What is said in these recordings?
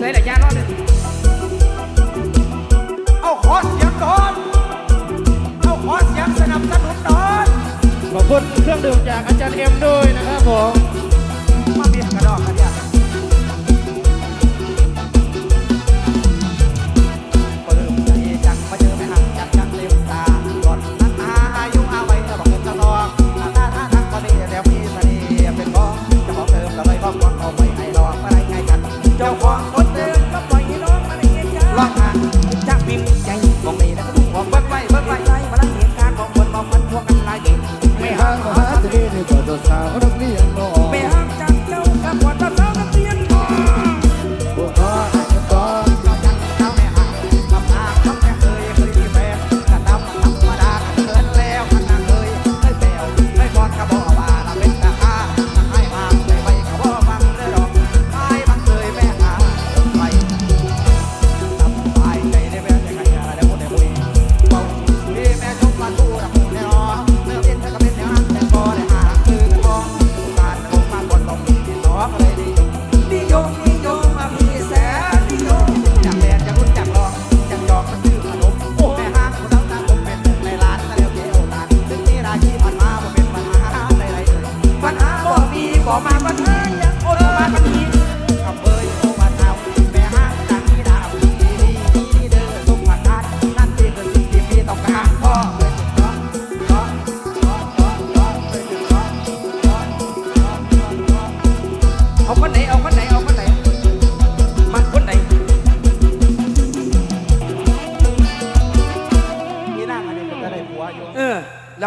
ใส่หละยาล้อดเลยเอาขอเสียงก่อน เอาขอเสียงสนับสนุนก่อน ขอบคุณเครื่องดื่มจากอาจารย์เอ็มด้วยนะครับผม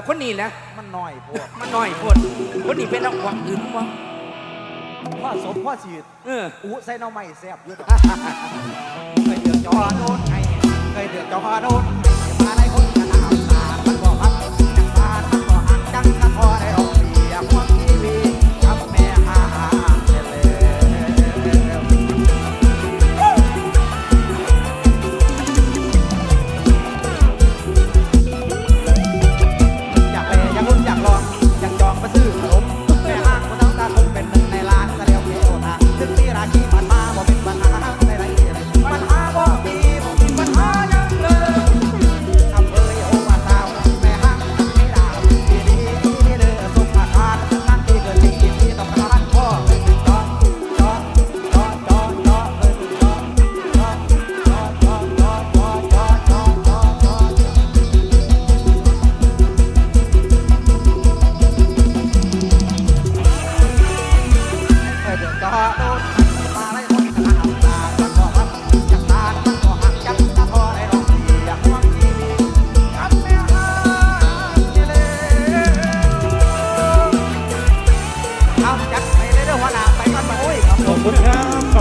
แล้คนนี้นะมันน้อยพวกมันน้อยโวดคนนี้เป็นรางวัลอื่นมั้งพ่อสมพ่อฉีเอออู้ใส่เน้อไม่แซ่บอยุ่ดอก เคยเดือดจอโนนไงเคยเดือดจอโนนอย่มาอะไรคน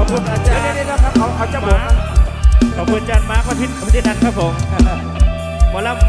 ขอบคุณอาจารย์เดี๋ยวครับเขาเขาจะบอก ขอบคุณอาจารย์มาร์คพิทินันครับผมหมอลำ